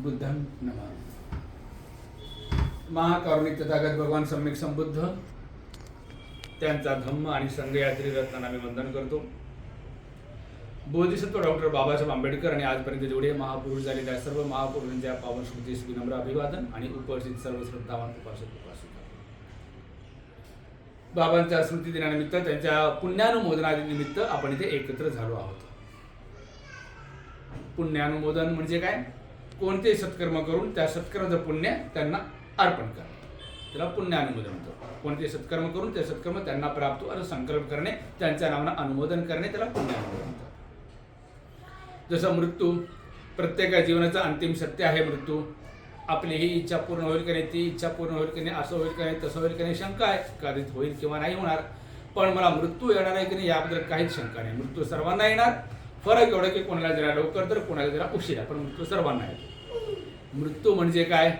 बुद्धं नमः। महाकारुणिक तथागत भगवान सम्यक संबुद्ध। त्यांचा धम्म आणि संघयात्री रत्नांना मी वंदन करतो। बोधिसत्व डॉक्टर बाबासाहेब आंबेडकर आणि आजपर्यंत जेवढे महापुरुष झालेले आहेत सर्व महापुरुषांच्या पावन स्मृतीस विनम्र अभिवादन आणि उपस्थित सर्व श्रद्धावान उपासक उपासिका बाबांच्या स्मृती दिनानिमित्त त्यांच्या पुण्यानुमोदनानिमित्त आपण इथे एकत्र झालो आहोत. पुण्यानुमोदन म्हणजे काय? कोणते सत्कर्म करून त्या सत्कर्माचं पुण्य त्यांना अर्पण करणे. त्याला पुण्यानुमोदन म्हणतो कोणते सत्कर्म करून ते सत्कर्म त्यांना प्राप्त हो असं संकल्प करणे त्यांच्या नावानं अनुमोदन करणे त्याला पुण्यानुमोदन म्हणतात. जसं मृत्यू प्रत्येका जीवनाचा अंतिम सत्य आहे मृत्यू. आपली ही इच्छा पूर्ण होईल की नाही ती इच्छा पूर्ण होईल की नाही असं होईल की नाही तसं होईल की नाही शंका आहे. कधीच होईल किंवा नाही होणार. पण मला मृत्यू येणार आहे की नाही याबद्दल काहीच शंका नाही. मृत्यू सर्वांना येणार. फरक एवढं की कोणाला जरा लवकर तर कोणाला जरा उशिरा पण मृत्यू सर्वांना येतो. मृत्यू म्हणजे काय?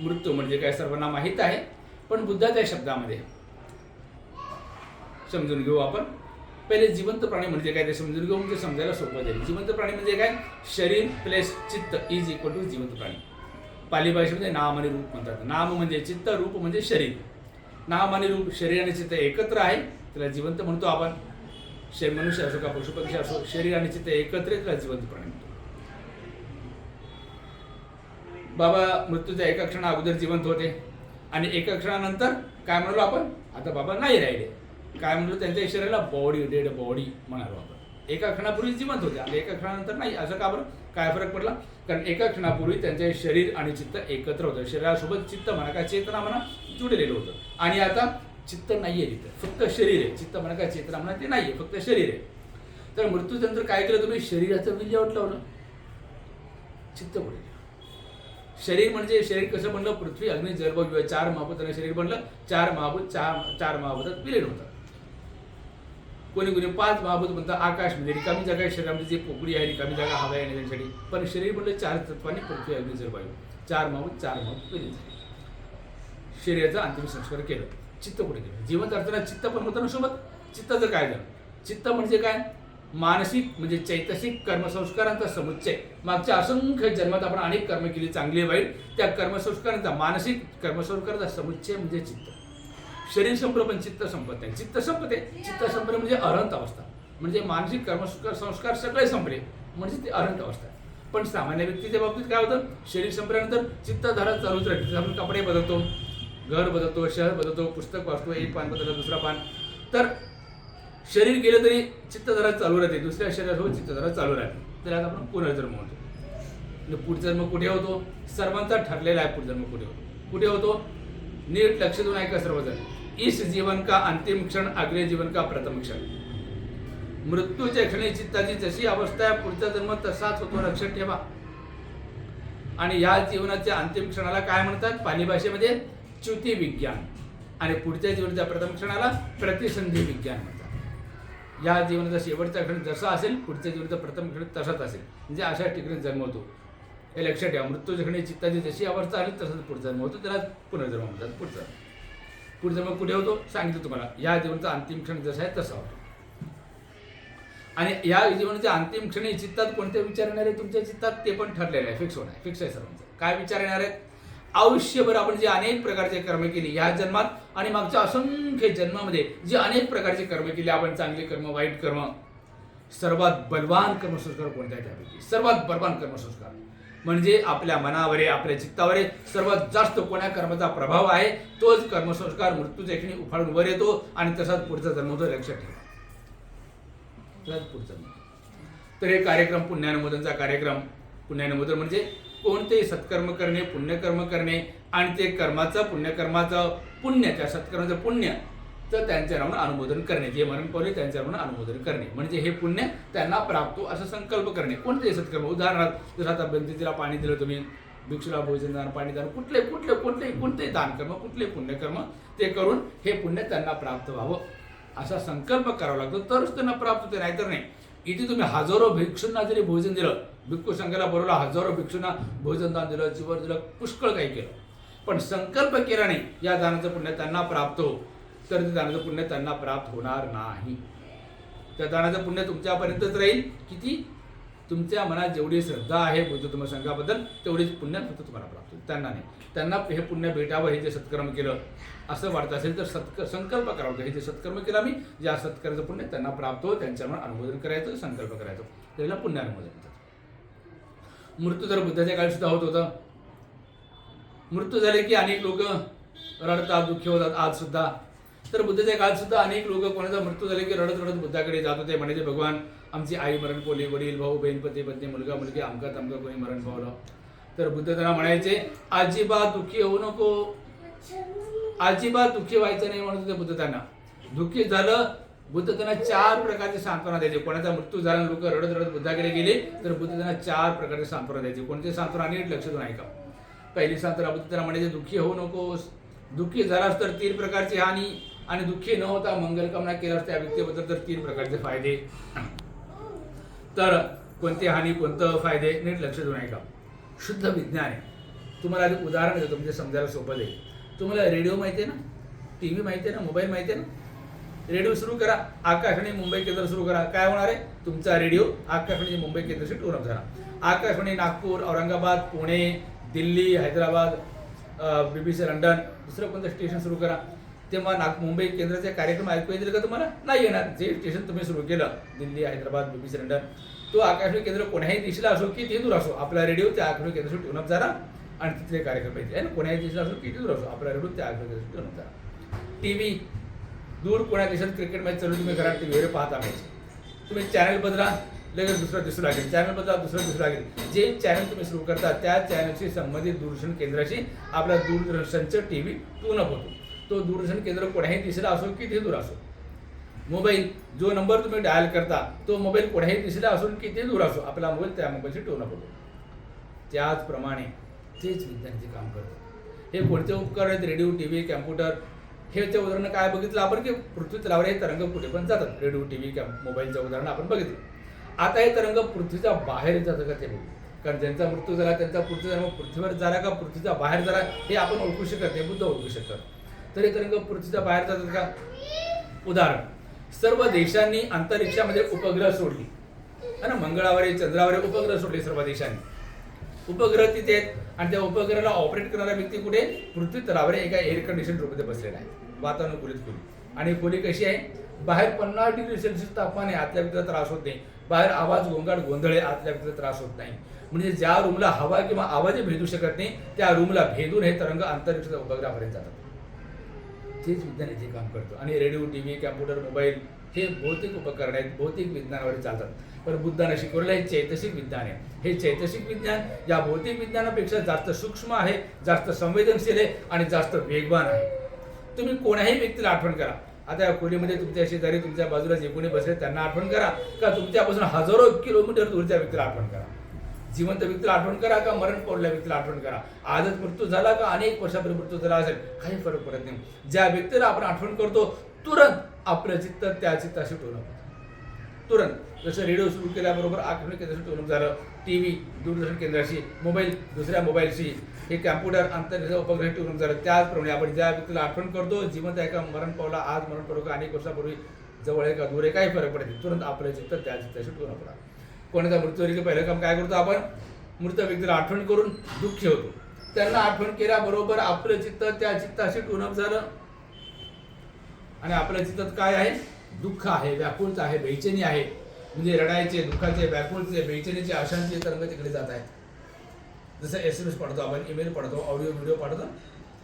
मृत्यू म्हणजे काय सर्वांना माहीत आहे पण बुद्धाच्या शब्दामध्ये. समजून घेऊ आपण. पहिले जिवंत प्राणी म्हणजे काय? ते समजून घेऊ म्हणजे समजायला सोपं जाईल. जिवंत प्राणी म्हणजे काय? शरीर प्लस चित्त इज इक्वल टू जिवंत प्राणी. पाली भाषेमध्ये नाम आणि रूप म्हणतात. नाम म्हणजे चित्त रूप म्हणजे शरीर. नाम आणि रूप शरीर आणि चित्त एकत्र आहे त्याला जिवंत म्हणतो आपण. शरीर मनुष्य असो का पशुपक्षी असो शरीर आणि चित्त एकत्र त्याला जिवंत प्राणी म्हणतो. बाबा मृत्यूच्या एका क्षणा अगोदर जिवंत होते. आणि एका क्षणानंतर काय म्हणलो आपण? आता बाबा नाही राहिले. काय म्हणतो त्यांच्या शरीराला बॉडी डेड बॉडी म्हणालो आपण. एका क्षणापूर्वी जिवंत होते आणि एका क्षणानंतर नाही असं का बरं? काय फरक पडला? कारण एका क्षणापूर्वी त्यांचे शरीर आणि चित्त एकत्र होतं. शरीरासोबत चित्त म्हणा का चेतना म्हणा जुडलेलं होतं. आणि आता चित्त नाहीये तिथं. फक्त शरीर आहे. चित्त म्हणा का चेतना म्हणा ते नाहीये. फक्त शरीर आहे. तर मृत्यूतंत्र काय केलं तुम्ही? शरीराचं विल्हेवाट लावलं. चित्त पुढे शरीर म्हणजे शरीर कसं बनलं? पृथ्वी अग्नि जल किंवा चार महाभूतानं शरीर बनलं. चार महाभूत चार चार महाभूतात विलीन होतं कोणी कोणी पाच महाभूत म्हणतात आकाश म्हणजे रिकामी जागा आहे शरीरामध्ये जे पोकळी आहे रिकामी जागा हवा आहे त्यांच्यासाठी. पण शरीर म्हणजे चार तत्वांनी पृथ्वी आहे जल वायू. चार महाभूत चार महाभूत विलीन शरीराचा अंतिम संस्कार केलं. चित्त कुठे गेलं जिवंत असताना चित्त पण होतं ना सोबत? चित्ताचं काय झालं? चित्त म्हणजे काय? मानसिक म्हणजे चैतसिक कर्मसंस्कारांचा समुच्चय. मागच्या असंख्य जन्मात आपण अनेक कर्म केली चांगली वाईट. त्या कर्मसंस्कारांचा मानसिक कर्मसंस्कारांचा समुच्चय म्हणजे चित्त. शरीर संपलं पण चित्त संपत नाही. चित्त संपते. चित्त संपले म्हणजे अरहंत अवस्था. म्हणजे मानसिक कर्मसंस्कार संस्कार सगळे संपले म्हणजे ते अरहंत अवस्था आहे. पण सामान्य व्यक्तीच्या बाबतीत काय होतं? शरीर संपल्यानंतर चित्तधारा चालूच राहते. आपण कपडे बदलतो घर बदलतो शहर बदलतो पुस्तक वाचतो एक पान बदलतो दुसरा पान. तर शरीर गेलं तरी चित्तधारा चालू राहते. दुसऱ्या शरीरासोबत चित्तधारा चालू राहते. त्याला आपण पुनर्जन्म म्हणतो. म्हणजे पुढजन्म कुठे होतो? सर्वांचा ठरलेला आहे पुढजन्म कुठे होतो? कुठे होतो? नीट लक्ष देऊन ऐका सर्वजण. इस जीवन का अंतिम क्षण अगले जीवन का प्रथम क्षण। मृत्यूच्या क्षणी चित्ताची जशी अवस्था आहे पुढचा जन्म तसाच होतो लक्षात ठेवा. आणि या जीवनाच्या अंतिम क्षणाला काय म्हणतात? पाली भाषेमध्ये च्युती विज्ञान. आणि पुढच्या जीवनाच्या प्रथम क्षणाला प्रतिसंधी विज्ञान म्हणतात. या जीवनाचा शेवटचा क्षण जसा असेल पुढच्या जीवनाचा प्रथम क्षण तसाच असेल. म्हणजे अशा ठिकाणी जन्म होतो. हे लक्षात ठेवा. मृत्यूच्या क्षणी चित्ताची जशी अवस्था आली तसंच पुढचा जन्म होतो. त्याला पुनर्जन्म म्हणतात पुढचा. पुढचा मग कुठे होतो सांगितलं तुम्हाला. या जीवनाचा अंतिम क्षण जसा आहे तसा होतो. आणि या जीवनाच्या अंतिम क्षणी चित्तात कोणते विचार येणार आहे? तुमच्या चित्तात ते पण ठरलेलं आहे. फिक्स होणार फिक्स आहे सर्वांचं. काय विचार येणार आहेत? आयुष्यभर आपण जे अनेक प्रकारचे कर्म केली या जन्मात आणि मागच्या असंख्य जन्मामध्ये जे अनेक प्रकारचे कर्म केले आपण चांगले कर्म वाईट कर्म सर्वात बलवान कर्मसंस्कार कोणत्या त्यापैकी? सर्वात बलवान कर्मसंस्कार. म्हणजे आपल्या मनावर आहे आपल्या चित्तावर आहे सर्वात जास्त कोण्या कर्माचा प्रभाव आहे तोच कर्मसंस्कार मृत्यूच्या ठिकाणी उफाळून वर येतो आणि तसाच पुढचा जन्म होतो लक्षात ठेवा. तसाच पुढचा जन्म. तर हे कार्यक्रम पुण्यानुमोदनचा कार्यक्रम. पुण्यानुमोदन म्हणजे कोणतेही सत्कर्म करणे पुण्यकर्म करणे आणि ते कर्माचं पुण्यकर्माचं पुण्य त्या सत्कर्माचं पुण्य तर त्यांच्या अनुमोदन करणे. जे मरण पावले त्यांच्या अनुमोदन करणे. म्हणजे हे पुण्य त्यांना प्राप्त हो असं संकल्प करणे. कोणतेही सत्कर्म. उदाहरणार्थ जसं आता बंदितीला पाणी दिलं तुम्ही भिक्षुला भोजन दान पाणी दान कुठले कुठले कोणतेही कोणतेही दान कर्म कुठले पुण्यकर्म ते करून हे पुण्य त्यांना प्राप्त व्हावं. असा संकल्प करावा लागतो. तरच त्यांना प्राप्त होते नाहीतर नाही. इथे तुम्ही हजारो भिक्षूंना जरी भोजन दिलं भिक्खू संघाला बरोबर हजारो भिक्षूंना भोजन दान दिलं जीवन दिलं पुष्कळ काही केलं. पण संकल्प केला नाही या दानाचं पुण्य त्यांना प्राप्त हो. तर ते दानाचं पुण्य त्यांना प्राप्त होणार नाही. त्या दानाचं पुण्य तुमच्यापर्यंतच राहील. किती? तुमच्या मनात जेवढी श्रद्धा आहे बुद्ध धर्म संघाबद्दल तेवढीच पुण्य फक्त तुम्हाला प्राप्त होईल. त्यांना नाही. त्यांना हे पुण्य भेटावं हे जे सत्कर्म केलं असं वाटत असेल तर सत्क संकल्प करावं. हे जे सत्कर्म केलं मी ज्या सत्कर्माचं पुण्य त्यांना प्राप्त हो त्यांच्यावर अनुमोदन करायचं संकल्प करायचं. त्याला पुण्य अनुमोदन म्हणतात. मृत्यू तर बुद्धाच्या काळी सुद्धा होत होतं. मृत्यू झाले की अनेक लोक रडतात दुःखी होतात. आज सुद्धा तर बुद्धाच्या काळात सुद्धा अनेक लोक कोणाचा मृत्यू झाले की रडत रडत बुद्धाकडे जात होते. म्हणायचे भगवान आमची आई मरण पोली वडील भाऊ बहीण पती पत्नी मुलगा मुलगी आमका तमका कोणी मरण पावलं? तर बुद्ध त्यांना म्हणायचे आजीबा दुःखी होऊ नको. आजीबा दुःखी व्हायचं नाही म्हणत होते बुद्ध त्यांना. दुःखी झालं बुद्ध त्यांना चार प्रकारचे सांत्वना द्यायचे. कोणाचा मृत्यू झाला लोक रडत रडत बुद्धाकडे गेले तर बुद्ध त्यांना चार प्रकारचे सांत्वना द्यायचे. कोणते सांत्वना नीट लक्ष देऊन ऐका. पहिली सांत्वना बुद्ध त्यांना म्हणायचे दुःखी होऊ नकोस. दुःखी झालास तर तीन प्रकारची हानी. आणि दुःखी न होता मंगलकामना केल्यास त्या व्यक्तीबद्दल तर तीन प्रकारचे फायदे. तर कोणते हानी कोणतं फायदे नीट लक्ष देऊन ऐका. शुद्ध विज्ञान आहे. तुम्हाला आधी उदाहरण देतो म्हणजे समजायला सोपं जाईल. तुम्हाला रेडिओ माहिती आहे ना? टी व्ही माहिती आहे ना? मोबाईल माहिती आहे ना? रेडिओ सुरू करा. आकाशवाणी मुंबई केंद्र सुरू करा. काय होणार आहे? तुमचा रेडिओ आकाशवाणी मुंबई केंद्रशी टून झाला. Akashvani Nagpur Aurangabad Pune Delhi Hyderabad B B C London दुसरं कोणतं स्टेशन सुरू करा. तेव्हा नाग मुंबई केंद्राचे कार्यक्रम ऐकू येतील का तुम्हाला? नाही येणार. जे स्टेशन तुम्ही सुरू केलं दिल्ली हैदराबाद बी सिलेंडर लंडन तो आकाशवाणी केंद्र कोण्याही दिशेला असो की ते दूर असो आपला रेडिओ त्या आकाशवाणी केंद्राशी ठेवून जाणार आणि तिथले कार्यक्रम येतील आणि कोणाही कोण्याही दिशेला असो की दूर असो आपला रेडिओ त्या आकाशवाणी केंद्राशी ठेवून जाणार टी व्ही दूर कोणा देशात क्रिकेट मॅच चालू तुम्ही घरात टीव्हीवर पाहता मॅच तुम्ही चॅनल बदला लगेच दुसरं दिसू लागेल. चॅनल बदला दुसरं दिसू लागेल. जे चॅनल तुम्ही सुरू करता त्या चॅनलशी संबंधित दूरदर्शन केंद्राशी आपला दूरदर्शनचं टी व्ही टून अप होतो. तो दूरदर्शन केंद्र कोण्याही तिसरा असो की ते दूर असो. मोबाईल जो नंबर तुम्ही डायल करता तो मोबाईल कोण्याही तिसरा असो की ते दूर असो. आपला मोबाईल त्या मोबाईलशी टोन पडतो होतो त्याचप्रमाणे तेच विज्ञानाचे काम करतं हे कोणते उपकरण आहेत रेडिओ टी व्ही कॅम्प्युटर. हेच्या उदाहरण काय बघितलं आपण की पृथ्वी तलावर हे तरंग कुठे पण जातात. रेडिओ टी व्ही मोबाईलचं उदाहरण आपण बघितलं. आता हे तरंग पृथ्वीच्या बाहेर जातं का ते बघू. कारण ज्यांचा मृत्यू झाला त्यांचा पुढचा जन्म पृथ्वीवर झाला का पृथ्वीचा बाहेर झाला हे आपण ओळखू शकत नाही बुद्ध ओळखू शकतात तर हे तरंग पृथ्वीच्या बाहेर जातात का? उदाहरण. सर्व देशांनी अंतरिक्षामध्ये उपग्रह सोडली. है ना? मंगळावर चंद्रावर उपग्रह सोडले सर्व देशांनी. उपग्रह तिथे आहेत आणि त्या उपग्रहाला ऑपरेट करणारा व्यक्ती कुठे? पृथ्वी तलावर एका एअर कंडिशन रूममध्ये बसलेला आहे. वातानुकूलित खोली. आणि खोली कशी आहे? बाहेर पन्नास डिग्री सेल्सिअस तापमान आहे. आतल्या व्यक्तीला त्रास होत नाही. बाहेर आवाज गोंगाट गोंधळ आहे आतल्या व्यक्तीला त्रास होत नाही. म्हणजे ज्या रूमला हवा किंवा आवाज भेदू शकत नाही त्या रूमला भेदून हे तरंग अंतरिक्षाच्या उपग्रहापर्यंत जातात. तेच विज्ञान इथे काम करतो. आणि radio T V computer mobile हे भौतिक उपकरण आहेत भौतिक विज्ञानावर चालतात. पण बुद्धाने शिकवलेलं हे चैतसिक विज्ञान आहे. हे चैतसिक विज्ञान या भौतिक विज्ञानापेक्षा जास्त सूक्ष्म आहे जास्त संवेदनशील आहे आणि जास्त वेगवान आहे. तुम्ही कोणाही व्यक्तीला आठवण करा. आता या खोलीमध्ये तुमच्या शेजारी तुमच्या बाजूला जे कोणी बसले त्यांना आठवण करा. का तुमच्यापासून हजारो किलोमीटर दूरच्या व्यक्तीला आठवण करा. जिवंत व्यक्तीला आठवण करा का मरण पावलेल्या व्यक्तीला आठवण करा? आजच मृत्यू झाला का अनेक वर्षापूर्वी मृत्यू झाला असेल काही फरक पडत नाही. ज्या व्यक्तीला आपण आठवण करतो तुरंत आपलं चित्त त्या चित्ताशी टोनप तुरंत. जसं रेडिओ सुरू केल्याबरोबर आठवणी केंद्राशी टोनप झालं. टी व्ही दूरदर्शन केंद्राशी मोबाईल दुसऱ्या मोबाईलशी हे कॅम्प्युटर आंतरराष्ट्रीय उपग्रह टोनप झालं. त्याचप्रमाणे आपण ज्या व्यक्तीला आठवण करतो जिवंत आहे का मरण पावला आज मरण पावलं का अनेक वर्षापूर्वी जवळ आहे का दूर आहे काही फरक पडत नाही. तुरंत आपलं चित्त त्या चित्ताशी टोनप पडा कोणाचा मृत्यू झाली की पहिलं काम काय करतो आपण? मृत व्यक्तीला आठवण करून दुःख होतो. त्यांना आठवण केल्याबरोबर आपलं चित्त त्या चित्ताशी टोनप झालं. आणि आपल्या चित्तात काय आहे? दुःख आहे व्याकुळच आहे बेचैनी आहे. म्हणजे रडायचे दुःखाचे व्याकुळचे बेचैनीचे अशांतीचे तरंग तिकडे जात आहेत. जसं एस एम एस पडतो आपण ईमेल पडतो ऑडिओ व्हिडिओ पडतो.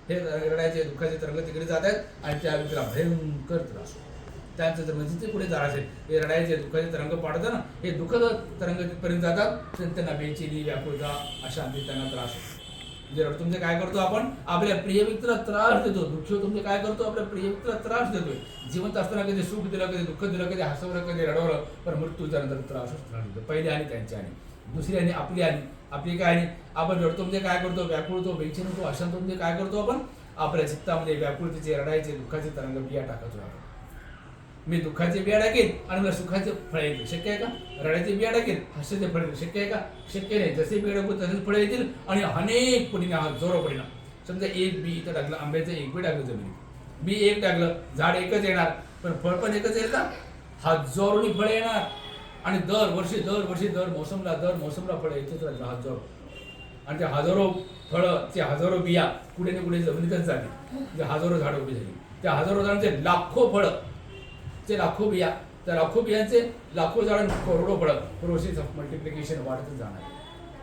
हे रडायचे दुःखाचे तरंग तिकडे जात आहेत. आणि त्या व्यक्तीला भयंकर त्रास होतो. त्यांचं जर म्हणजे ते पुढे जाणार असेल हे रडायचे दुःखाचे तरंग पाडतं ना हे दुःखद तरंग तिथपर्यंत जातात त्यांना बेचैनी व्याकुळता अशांती त्यांना त्रास होतो. म्हणजे म्हणजे काय करतो आपण? आपल्या प्रिय व्यक्तीला त्रास देतो. दुःखी म्हणजे काय करतो? आपल्या प्रिय व्यक्तीला त्रास देतोय जिवंत असताना कधी सुख दिलं कधी दुःख दिलं कधी हसवलं कधी रडवलं पण मृत्यूच्या नंतर त्रास देतो पहिली आणि त्यांची आणि. दुसरी आणि आपली आणि. आपली काय आणि? आपण रडतो म्हणजे काय करतो? व्याकुळतो बेचैन होतो अशांत म्हणजे काय करतो आपण? आपल्या चित्तामध्ये व्याकुळतेचे रडायचे दुःखाचे तरंग बिया टाकतो आपण मी दुःखाचे बिया टाकेन आणि मला सुखाचे फळ येतील शक्य आहे का? रडायचे बिया टाकेन हास्याचे फळ येतील शक्य आहे का? शक्य नाही. जसे बिया टाकू तसेच फळ येतील आणि अनेक पटीने जोरो पडणार समजा एक बी इथं टाकलं आंब्याचं एक बी टाकलं जमिनीत. बी एक टाकलं झाड एकच येणार पण फळ पण एकच येईल का? हजारोनी फळ येणार. आणि दर वर्षी दर वर्षी दर मोसमला दर मोसमला फळं येतच राहिलं हजारो आणि ते हजारो फळं ते हजारो बिया कुठे ना कुठे जमिनीतच जातील. जे हजारो झाडं उभी झाली. त्या हजारो झाडांचे लाखो फळं ते लाखो बिया त्या लाखो बियांचे लाखो झाडां करोडो फळं प्रोसेस ऑफ मल्टिप्लिकेशन वाढतच जाणार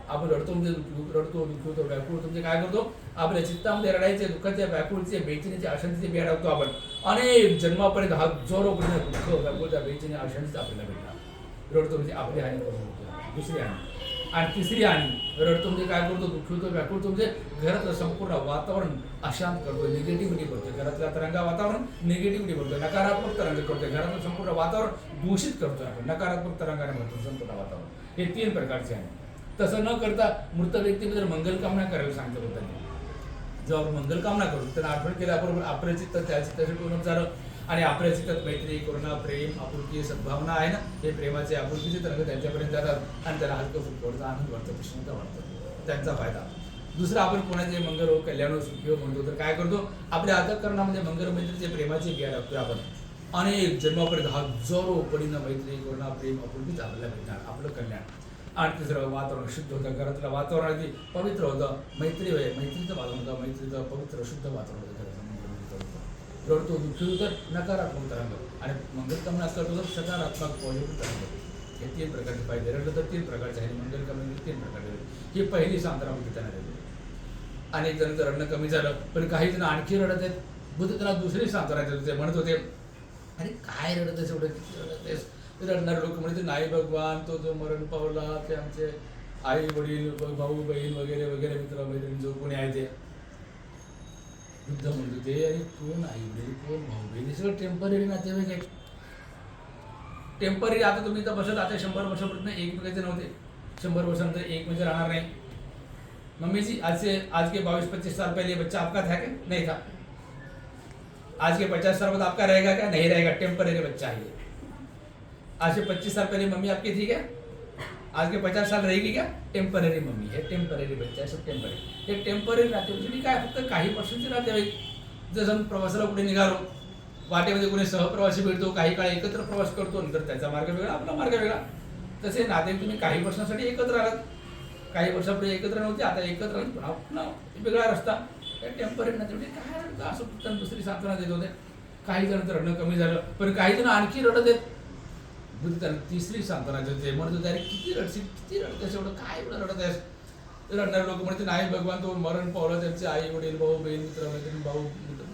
आपण रडतो म्हणजे रडतो दुखवतो व्याकुळ तुमचे म्हणजे काय करतो? आपल्या चित्तामध्ये रडायचे दुःखाचे व्याकुळचे बेचीचे अशांतीचे बिया टाकतो आपण. अनेक जन्मापर्यंत हजारो पर्यंत दुःख व्याकुळच्या बेचीने अशांतीच आपल्याला भेटणार. रडतो म्हणजे आपली हानी करून दुसरी हानी. आणि तिसरी आणि रडतो म्हणजे काय करतो? दुःख होतो व्याकुळतो म्हणजे घरातलं संपूर्ण वातावरण अशांत करतो. निगेटिव्हिटी करतो घरातल्या तरंगा वातावरण निगेटिव्हिटी करतो नकारात्मक तरंग करतो. घरातलं संपूर्ण वातावरण दूषित करतो आपण. नकारात्मक तरंगाने भरतो संपूर्ण वातावरण. हे तीन प्रकारचे आहे तसं न करता मृत व्यक्तीबद्दल मंगलकामना करायला सांगतो होतं जेव्हा मंगलकामना करू त्यांना आठवण केल्याबरोबर आपल्याची तर त्या चित्ताशी झालं. आणि आपल्या चित्तात मैत्री करुणा प्रेम आपुलकी सद्भावना आहे ना हे प्रेमाचे आपुलकीचे तरंग त्यांच्यापर्यंत जातात आणि त्याला हलकं फुलकं आनंद वाटतं प्रसन्नता वाटतं. त्यांचा फायदा. दुसरं आपण कोणाचे मंगल हो कल्याण सुखयोग सुखी हो म्हणतो तर काय करतो? आपल्या अंतकरणामध्ये मंगल मैत्रीचे प्रेमाचे बिया लागतो आपण. अनेक जन्मापर्यंत हजारो पडीनं मैत्री करुणा प्रेम आपुलकीच आपल्याला भेटणार आपलं कल्याण. आणि तिसरं वातावरण शुद्ध होतं घरातलं वातावरण अगदी पवित्र होतं. मैत्री होय मैत्रीचं वातावरण होतं मैत्रीचं पवित्र शुद्ध वातावरण होतं. होतं रडतो दुःखी तर नकारात्मक तरंग आणि मंगलकामना असला तर सकारात्मक पॉझिटिव्ह तरंग हे तीन प्रकारचे पाहिजे रडलं तर तीन प्रकारचे आहे मंगलकामना म्हणजे तीन प्रकारचे ही पहिली सांत्रा होती त्यांना दिली अनेक जण रडणं कमी झालं पण काही जण आणखी रडत आहेत. बुद्ध त्याला दुसरी सांत्वना देत होते. म्हणत होते अरे काय रडत आहेस? एवढं किती रडत आहेस? ते रडणारे लोक म्हणजे नाही भगवान तो जो मरण पावला ते आमचे आई वडील भाऊ बहीण वगैरे वगैरे मित्र मैत्रीण जो कोणी आहे ते ते अरे कोण आई वडील कोण, भाऊ बहीण हे सगळं टेम्पररी नातेवाईक आहेत. टेम्पररी आता तुम्ही इथं बसत, आता शंभर नव्हते. शंभर वर्षानंतर एक म्हणजे राहणार नाही. मम्मी जी आज से आज के बाईस पच्चीस साल पहले बच्चा आपका था क्या? नहीं था. आज के पचास साल बाद आपका रहेगा क्या? नहीं रहेगा. टेम्पररी बच्चा है आज से पच्चीस साल पहले मम्मी आपकी थी क्या? आज के पचास साल रहेगी क्या? Temporary mummy. है टेंपररी बच्चा आहे सब टेंपररी हे टेंपररी राहते म्हणजे काय फक्त काही वर्षांचे नातेवाईक जसं प्रवासाला कुठे निघालो वाटेमध्ये कुणी सहप्रवासी भेटतो काही काळ एकत्र प्रवास करतो नंतर त्याचा मार्ग वेगळा आपला मार्ग वेगळा. तसे नाते तुम्ही काही वर्षांसाठी एकत्र आलात. काही वर्षापूर्वी एकत्र नव्हते आता एकत्र पण आपला वेगळा रस्ता. टेंपररी नाते म्हणजे काय? असं दुसरी सांत्वना देत होते. काही जण तर रडणं कमी झालं पण काही जण आणखी रडत आहेत. बुद्ध त्याला तिसरी सांगताना ते म्हणतो अरे किती रडशील किती रडतेस एवढं काय एवढं रडत आहेस रडणारे लोक म्हणते नाही भगवान तो मरण पावला त्यांचे आई वडील भाऊ बहीण मित्र मैत्रीण भाऊ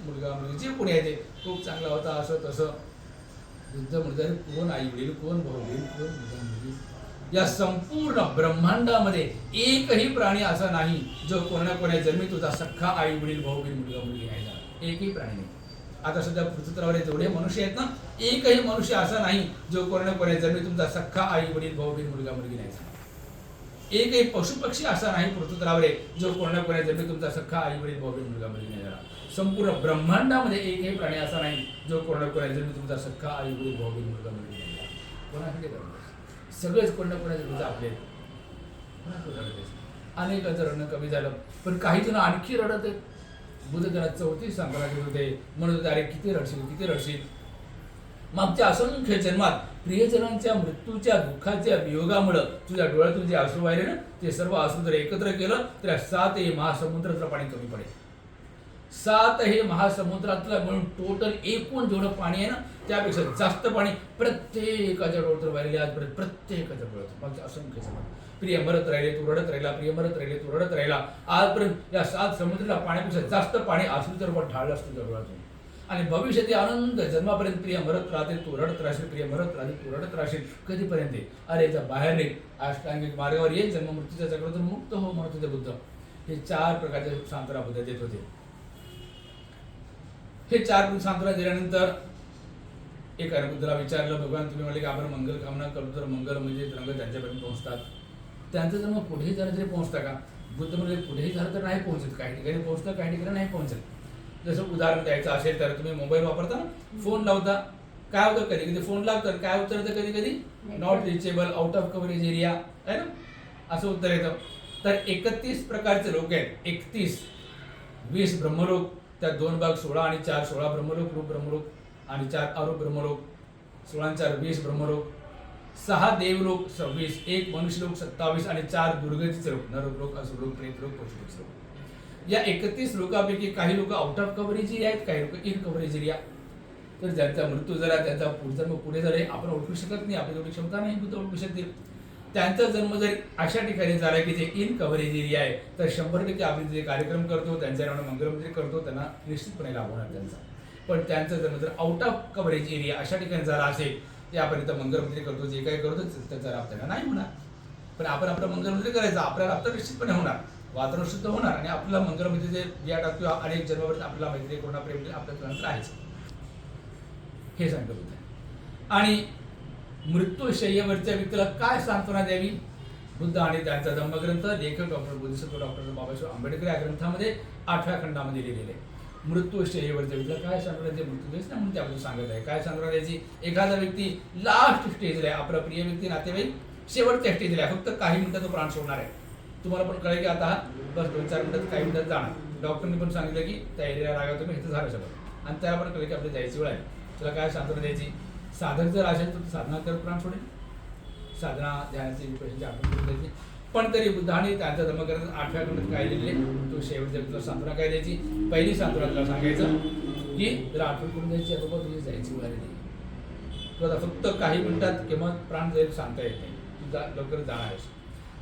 मुलगा मुलगी जे कोणी आहे ते खूप चांगला होता असं तसं. वृद्ध म्हणते अरे कोण आई वडील कोण भाऊ बहीण कोण मुलगा मुलगी? या संपूर्ण ब्रह्मांडामध्ये एकही प्राणी असा नाही जो कोणा कोणा जन्मी तुझा सख्खा आई वडील भाऊ बहीण मुलगा मुलगी आहे. एकही प्राणी नाही. आता सध्या पृथ्वीतरावर जेवढे मनुष्य आहेत ना एकही मनुष्य असा नाही जो कोणा कोणा जन्मी तुमचा सख्खा आई वडील भाऊ बहीण मुलगा मुलगी नाही एकही पशु पक्षी असा नाही पृथ्वीतलावर जो कोणा कोणा जन्मी तुमचा सख्खा आई वडील भाऊ बहीण मुलगा मुलगी नाही झाला संपूर्ण ब्रह्मांडामध्ये एकही प्राणी असा नाही जो कोणा कोणा जन्मी तुमचा सख्खा आई वडील भाऊ बहीण मुलगा मुलगी नाही झाला कोणाकडे करणार सगळेच कोणा कोणाचे आपले आहेत. कोणाकडे रडत रडणं कमी झालं पण काही जण आणखी रडत आहेत. बुद्ध चौथी सांगायला होते. म्हणत अरे किती रडशील किती रडशील? मागच्या असंख्य जन्मात प्रियजनांच्या मृत्यूच्या दुःखाच्या वियोगामुळं तुझ्या डोळ्यातून जे आसू वाहिले ना ते सर्व अश्रू जर एकत्र केलं तर सात सातही महासमुद्राचं पाणी कमी पडेल. सात हे महासमुद्रातलं म्हणून टोटल एकूण जेवढं पाणी आहे ना त्यापेक्षा जास्त पाणी प्रत्येकाच्या डोळ्यात वाहिलेले आजपर्यंत. प्रत्येकाच्या डोळ्यात मागच्या असंख्य जन्मात प्रिय मरत राहिले तू रडत राहिला. प्रिय मरत राहिले तू रडत राहिला. आजपर्यंत या सात समुद्राला पाण्यापेक्षा जास्त पाणी असू तर ढाळलं असतं डोळ्यातून. आणि भविष्यात आनंद जन्मापर्यंत प्रिय मरत राहते तू रडत राहशील. प्रिय मरत राहते तू रडत राहशील. कधीपर्यंत ये? अरे याच्या बाहेर निघ. अष्टांगिक मार्गावर ये. जन्म मृत्यूच्या चक्रातून मुक्त हो म्हणत होते बुद्ध. हे चार प्रकारचे सांत्वना बुद्ध देत होते. हे चार सांत्वना दिल्यानंतर एकाने बुद्धाला विचारलं भगवान तुम्ही म्हणले की आपण मंगल कामना करतो तर मंगल म्हणजे रंग त्यांच्यापर्यंत पोहोचतात. त्यांचं जर मग पुढेही झालं तरी पोहोचता का? बुद्ध म्हणजे पुढेही झालं तर नाही पोहोचत काही ठिकाणी पोहोचतं काही ठिकाणी नाही पोहोचत. जसं उदाहरण द्यायचं असेल तर तुम्ही मोबाईल वापरता ना? फोन लावता. काय होतं कधी कधी? फोन लागतं काय उत्तर येतं कधी कधी? Not reachable out of coverage area आहे ना? असं उत्तर येतं. तर एकतीस प्रकारचे लोक आहेत. एकतीस. वीस ब्रह्मलोक. त्यात दोन भाग सोळा आणि चार सोळा ब्रह्मलोक रूप ब्रह्मलोक आणि चार अरूप ब्रह्मलोक सोळा चार वीस ब्रह्मलोक सहा देवलोक सव्वीस एक मनुष्यलोक सत्तावीस आणि चार दुर्गतीचे लोक नरलोक असुरलोक प्रेतलोक पशुलोक लोक या एकतीस लोकांपैकी काही लोक आउट ऑफ कव्हरेज एरिया आहेत काही लोक इन कव्हरेज एरिया तर ज्यांचा मृत्यू झाला त्यांचा जन्म पुढे झाले आपण ओळखू शकत नाही आपली तेवढी क्षमता नाही ओळखू शकतील. त्यांचा जन्म जर अशा ठिकाणी झाला की जे इन कव्हरेज एरिया आहे तर शंभर टक्के आपण जे कार्यक्रम करतो त्यांच्या नावानं मंगलमंत्री करतो त्यांना निश्चितपणे लाभ होणार त्यांचा. पण त्यांचा जन्म जर आउट ऑफ कव्हरेज एरिया अशा ठिकाणी झाला असेल ते आपण इथं मंगलमंत्री करतो जे काही करतो त्याचा लाभ त्यांना नाही होणार. पण आपण आपलं मंगलमंत्री करायचं आपल्याला लाभ तर निश्चितपणे होणार. वातावरण शुद्ध होणार आणि आपलं मंगलमंत्री जे या टाकतो अनेक जन्मापर्यंत आपल्याला मैत्री कोणा प्रेम आपल्या नंतर हे सांगत होते आणि मृत्यूशय्येवरच्या व्यक्तीला काय सांत्वना द्यावी? बुद्ध आणि त्यांचा धम्मग्रंथ लेखक डॉक्टर बुद्धिसत्व डॉक्टर बाबासाहेब आंबेडकर या ग्रंथामध्ये आठव्या खंडामध्ये लिहिलेले आहे. मृत्यूशय्येवरच्या व्यक्तीला काय सांत्वना द्यायची मृत्यू द्यायचं नाही म्हणून त्याबद्दल सांगत आहे. काय सांत्वना द्यायची? एखादा व्यक्ती लास्ट स्टेजला आहे. आपला प्रिय व्यक्ती नातेवाईक शेवटच्या स्टेजला आहे. फक्त काही मिनिटं तो प्राण सोडणार आहे. तुम्हाला पण कळेल की आता बस दोन चार मिनिटात काही मिनिटात जाणार. डॉक्टरने पण सांगितलं की त्या एरियाला रागा तुम्ही इथं झालं सगळं. आणि त्याला पण कळेल की आपल्याला जायची वेळ आहे. तुला काय सांत्वना द्यायची? साधक जर असेल तर साधना कर प्राण सोडेल. साधना ध्यानाचे विपरीची आठवण करून द्यायची. पण तरी बुद्धाने त्यांचा धर्मग्रंथ आठव्या खंडात काय लिहिले? तो शेवटच्या तुला सांत्वना काय द्यायची? पहिली सांत्वना तुला सांगायचं की जर आठवण करून द्यायची आहे तुझी जायची वेळ आलेली तुला फक्त काही मिनिटात किंवा प्राण जाईल सांगता येत नाही तू जा लवकर जाणार आहेस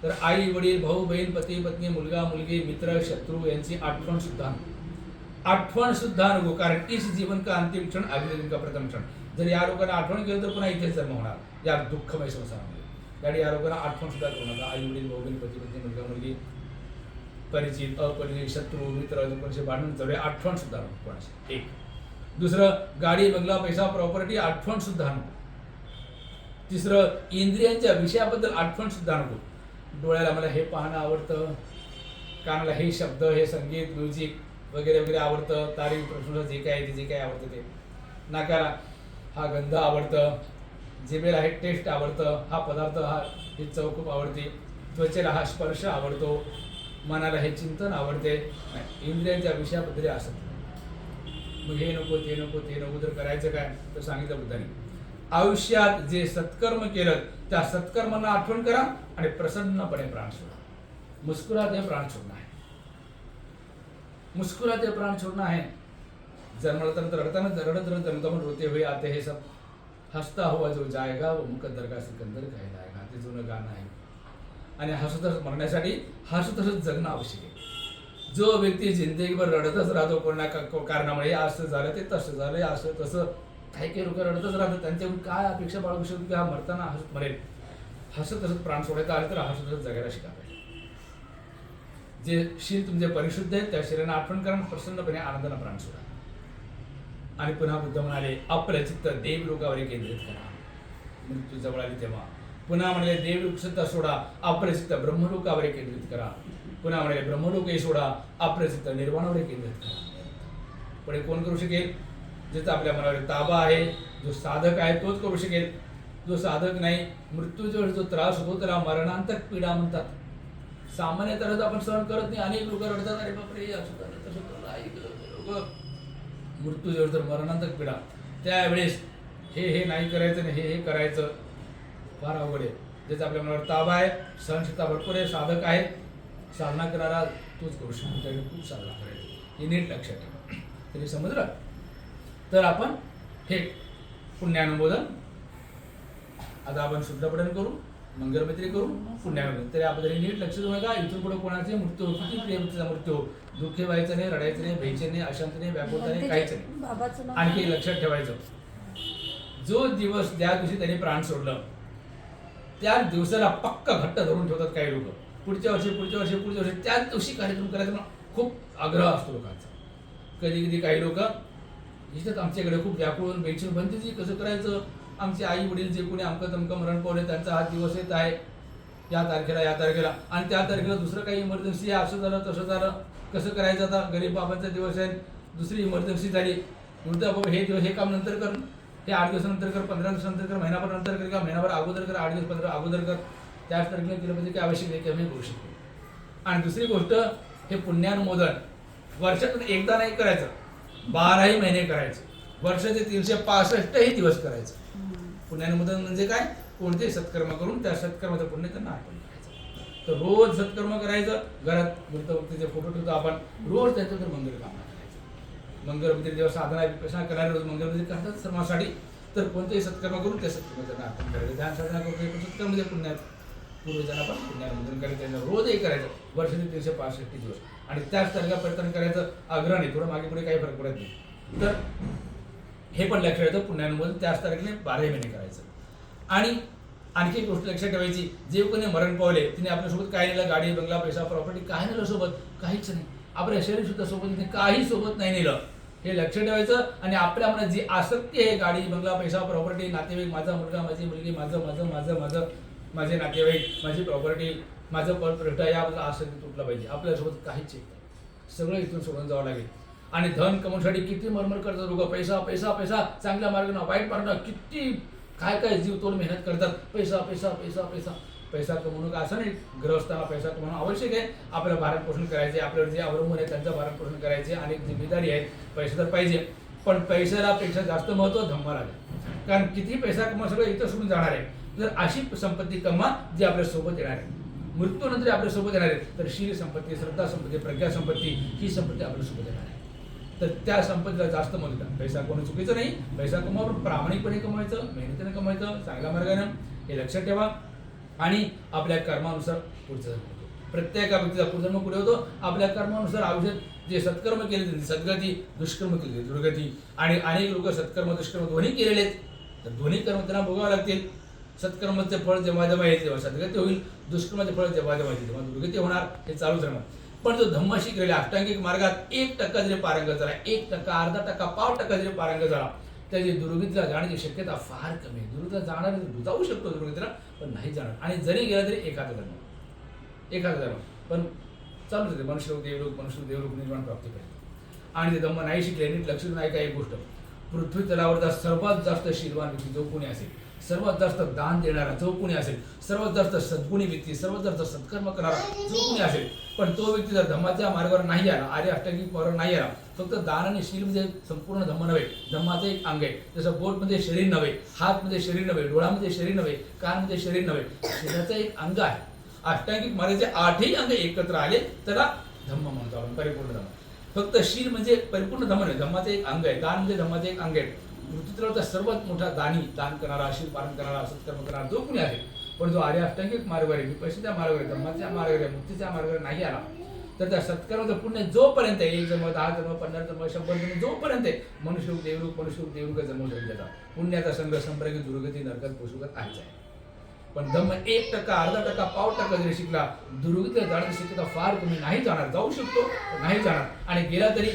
तर आई वडील भाऊ बहीण पती पत्नी मुलगा मुलगी मित्र शत्रू यांची आठवण सुद्धा आठवण सुद्धा नको कारण इस जीवन का अंतिम क्षण अगले का प्रथम क्षण? जर या लोकांना आठवण केलं तर पुन्हा इथेच जन्म होणार. या दुःखमय संसारामध्ये. त्यासाठी या लोकांना आठवण सुद्धा करू नका. आई वडील भाऊ पती पत्नी मुलगा मुलगी परिचित अपरिचित शत्रू मित्र कोणाशी भांडण जवळ आठवण सुद्धा नको कोणाशी एक. दुसरं गाडी बंगला पैसा प्रॉपर्टी आठवण सुद्धा नको. तिसरं इंद्रियांच्या विषयाबद्दल आठवण सुद्धा नको. डोळ्याला मला हे पाहणं आवडतं. कानाला हे शब्द हे संगीत म्युझिक वगैरे वगैरे आवडतं. तारीख प्रश्न जे काय आहे ते जे काय आवडतं ते. नाकाला हा गंध आवडतं. जिभेला हे टेस्ट आवडतं. हा पदार्थ हा ही चव खूप आवडते. त्वचेला हा स्पर्श आवडतो. मनाला हे चिंतन आवडते. इंद्रियांच्या विषयाबद्दल असत मग हे नको ते नको ते नको तर करायचं काय? तर सांगितलं बुद्धाने. आयुष्यात जे सत्कर्म केलं त्या सत्कर्मांना आठवण करा आणि प्रसन्नपणे प्राण सोडा. मुस्कुरात हे प्राण सोडणं आहे. मुस्कुरात हे प्राण सोडणं आहे. जन्माला तर रडताना रडत रडत जन्मता रोते हुए आते हे सब. हसता हुआ जो जाएगा वो मुकद्दर का सिकंदर कहलाएगा. ते जुनं गाणं आहे. आणि हसत मरण्यासाठी हसतच जगणं आवश्यक आहे. जो व्यक्ती जिंदगीभर रडतच राहतो कोणा कारणामुळे हे असं झालं ते तसं झालं असं तसं काही काही लोक रडतच राहतात त्यांच्याकडून काय अपेक्षा बाळगू शकतो की हा मरताना हसत मरेल? हसत हसत प्राण सोडायचा आले तर हसत जगायला शिका पाहिजे. जे शील तुमचे परिशुद्ध आहेत त्या शरीराने आठवण करा प्रसन्नपणे आनंदाने प्राण सोडा. आणि पुन्हा बुद्ध म्हणाले आपलं चित्त देवलोकावर केंद्रित करा. मृत्यू जवळ आली तेव्हा. पुन्हा म्हणाले देवलोक सुद्धा सोडा आपलं चित्त ब्रह्मलोकावर केंद्रित करा. पुन्हा म्हणाले ब्रह्मलोकही सोडा आपलं चित्त निर्वाणावर केंद्रित करा. पुढे कोण करू शकेल? ज्याचा आपल्या मनावर ताबा आहे जो साधक आहे तोच करू शकेल. जो साधक नाही मृत्यूजवळ जो त्रास होतो त्याला मरणांतक पीडा म्हणतात. सामान्य तर आपण सहन करत नाही. अनेक लोक रडतात अरे बापरे असं तसं झालं मृत्यू लोक तर मरणांतक पिढा त्यावेळेस हे हे नाही करायचं आणि हे हे करायचं फार अवघड आहे. ज्याचा आपल्या मनावर ताबा आहे. सहनशीलता भरपूर आहे. साधक आहे. साधना करणारा तोच करू शकतो त्यावेळी खूप साधना करायची हे नीट लक्षात ठेवा. तरी समजलं? तर आपण हे पुण्यानुमोदन आता आपण शुद्धपठण करू. मंगलमैत्री करू पुण्यानुमोदन तरी आपण नीट लक्ष देऊ नका इथून पुढे कोणाचे मृत्यू किती व्यक्तीचा मृत्यू दुःखी व्हायचं नाही रडायचं नाही भ्यायचं नाही अशांत नाही व्याकुळता नाही काहीच नाही. आणखी लक्षात ठेवायचं. जो दिवस ज्या दिवशी त्यांनी प्राण सोडलं त्या दिवसाला पक्क घट्ट धरून ठेवतात काही लोक. पुढच्या वर्षी पुढच्या वर्षी पुढच्या वर्षी त्याच दिवशी कार्यक्रम करायचा खूप आग्रह असतो लोकांचा. कधी कधी काही लोक इथंच आमच्याकडे खूप व्याकुळून बेचून बनते कसं करायचं? आमचे आई वडील जे कोणी अमकं तमकं मरण पावले त्यांचा हा दिवस येत आहे. या तारखेला या तारखेला. आणि त्या तारखेला दुसरं काही इमर्जन्सी आहे असं झालं तसं झालं. कसं करायचं आता? गरीब बाबांचा दिवस आहे. दुसरी इमर्जन्सी झाली. म्हणतो बाबा हे दिवस हे काम नंतर कर. हे आठ दिवसानंतर कर पंधरा दिवसानंतर कर महिनाभर नंतर कर किंवा महिनाभर अगोदर कर आठ दिवस पंधरा अगोदर कर. त्याच तारखेला केलं पाहिजे की आवश्यक आहे की आम्ही करू शकतो आणि दुसरी गोष्ट हे पुण्यानुमोदन. वर्षातून एकदा नाही करायचं. बाराही महिने करायचं. वर्षाचे तीनशे पासष्टही दिवस करायचं. पुण्यानुमोदन म्हणजे काय? कोणतेही सत्कर्म करून त्या सत्कर्माचं पुण्य त्यांना आठवण करायचं. तर रोज सत्कर्म करायचं घरात मृतवक्तीचे फोटो ठेवतो आपण रोज त्याच्यावर मंगल कामना करायचं. मंगलमंदिर जेव्हा साधना विपसना करणारे रोज मंगलमंदिर करतात सर्वांसाठी तर कोणतेही सत्कर्म करून त्या सत्कर्म त्यांना अर्पण करायचं. ध्यान साधना करून ते सत्कर्म म्हणजे पुण्यात पूर्वजांना पण पुण्यानुमोदन करायचं त्यांना रोजही करायचं. वर्षाचे तीनशे पासष्ट दिवस. आणि त्याच तारखा परिवर्तन करायचं आग्रह नाही थोडं मागे पुढे काही फरक पडत नाही. तर हे पण लक्षात येतं पुण्यानुमोदन त्याच तारखेने बाराही महिने करायचं. आणि आणखी एक गोष्ट लक्षात ठेवायची जे कोणी मरण पावले तिने आपल्यासोबत काय नेलं गाडी बंगला पैसा प्रॉपर्टी काय नेलं सोबत काहीच नाही. आपल्या शरीर सुद्धा सोबत नाही काही सोबत नाही नेलं. हे लक्ष ठेवायचं आणि आपल्या मनात जी आसक्ती आहे गाडी बंगला पैसा प्रॉपर्टी नातेवाईक माझा मुलगा माझी मुलगी माझं माझं माझं माझं माझे नातेवाईक माझी प्रॉपर्टी माझं पदप्रष्टा याबद्दल आसक्ती तुटला पाहिजे. आपल्यासोबत काहीच येत नाही. सगळं इथून सोडून जावं लागेल. आणि धन कमवण्यासाठी किती मरमर करतात लोक? पैसा पैसा पैसा. चांगल्या मार्गानं वाईट मार्ग किती काय काय जीव तोड मेहनत करतात. पैसा पैसा पैसा पैसा. पैसा कमवणं का असं नाही. ग्रहस्थाला पैसा कमवणं आवश्यक आहे. आपल्याला भारण पोषण करायचे आपल्यावर जे अवलंबून आहे त्यांचं भारण पोषण करायचे अनेक जिम्मेदारी आहेत. पैसे तर पाहिजे. पण पैशाला पेक्षा जास्त महत्त्व धम्माला आहे कारण किती पैसा कमवा सगळं इथं सोडून जाणार आहे. जर अशी संपत्ती कमा जी आपल्यासोबत येणार आहे. मृत्यूनंतर आपल्यासोबत येणार आहे. तर शील संपत्ती श्रद्धा संपत्ती प्रज्ञा संपत्ती ही संपत्ती आपल्यासोबत येणार आहे. तर त्या संपत्तीला जास्त महत्त्व द्या पैसा कोणी चुकीचं नाही पैसा कमावर प्रामाणिकपणे कमवायचं मेहनतीने कमवायचं चांगल्या मार्गानं हे लक्षात ठेवा. आणि आपल्या कर्मानुसार पुढचं जन्म होतो. प्रत्येक व्यक्तीचा पुढजन्म पुढे होतो. आपल्या कर्मानुसार आयुष्यात जे सत्कर्म केले त्यांनी सद्गती दुष्कर्म केले दुर्गती. आणि अनेक लोक सत्कर्म दुष्कर्म दोन्ही केलेले आहेत. तर दोन्ही कर्म त्यांना भोगावे लागतील. सत्कर्माचे फळ जेव्हा जेव्हा येईल तेव्हा सद्गती होईल. दुष्कर्माचे फळ जेव्हा जेव्हा येईल तेव्हा दुर्गती होणार. हे चालूच राहणार. पण जो धम्म शिकलेला अष्टांगिक मार्गात एक टक्का जरी पारंगत झाला एक टक्का अर्धा टक्का पाव टक्का जरी पारंगत झाला त्याची दुर्गतीला जाण्याची शक्यता फार कमी आहे. दुर्गतीला जाणार जाऊ शकतो दुर्गतीला पण नाही जाणार. आणि जरी गेला तरी एखादा धर्म. एखादा धर्म. पण चालूच आहे मनुष्य देवलोक मनुष्य देवलोक निर्माण प्राप्तीपर्यंत आणि ते धम्म नाही शिकले नीट लक्ष नाही का एक गोष्ट. पृथ्वी तलावरचा सर्वात जास्त शीलवान व्यक्ती जो कोणी असेल सर्वात जास्त दान देणारा जो कोणी असेल सर्वात जास्त सद्गुणी व्यक्ती सर्वात जास्त सत्कर्म करणारा जो कोणी असेल पण तो व्यक्ती जर धम्माच्या मार्गावर नाही आला आर्य अष्टांगिक मार्गावर नाही आला फक्त दान आणि शील म्हणजे संपूर्ण धम्म नव्हे धम्माचं एक अंग आहे. जसं बोटमध्ये म्हणजे शरीर नव्हे हातमध्ये म्हणजे शरीर नव्हे डोळ्यामध्ये म्हणजे शरीर नव्हे कानमध्ये शरीर नव्हे शरीराचं एक अंग आहे. अष्टांगिक मार्गाचे आठही अंग एकत्र आले त्याला धम्म म्हणतो आपण परिपूर्ण धम्म. फक्त शील म्हणजे परिपूर्ण धम्म नाही धम्माचं एक अंग आहे दान म्हणजे धम्माचं एक अंग आहे. मृत्यूतलावचा सर्वात मोठा दानी दान करणारा आशीर पालन करणारा सत्कर्म करणारा जो कोणी आहे पण जो आर्य अष्टांगिक मार्गावर आहे पैशाच्या मार्गावर आहे धर्माच्या मार्गावर आहे मुक्तीच्या मार्गावर नाही आला तर त्या सत्कर्माचं पुण्य जोपर्यंत आहे एक जन्म दहा जन्म पन्नास जन्म शंभर जन्म जोपर्यंत आहे मनुष्य देवरूप मनुष्य देवरूप जन्म त्याचा पुण्याचा संघ संपर्क दुर्गती नरकत पोषुगत आहेच आहे. पण धम्म एक टक्का अर्धा टक्का पाव टक्का जरी शिकला दुर्गतीला जाण्याची शक्यता फार कमी नाही जाणार. जाऊ शकतो नाही जाणार. आणि गेला तरी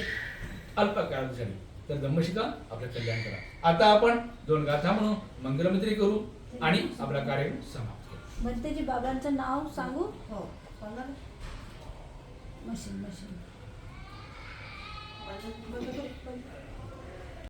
अल्प काळासाठी तर धम्म शिका आपलं कल्याण करा. आता आपण दोन गाथा म्हणून मंगलमंत्री करू आणि आपला कार्यक्रम समाप्त करू. म्हणते बाबांचं नाव सांगू? हो सांगा ना. Machine machine.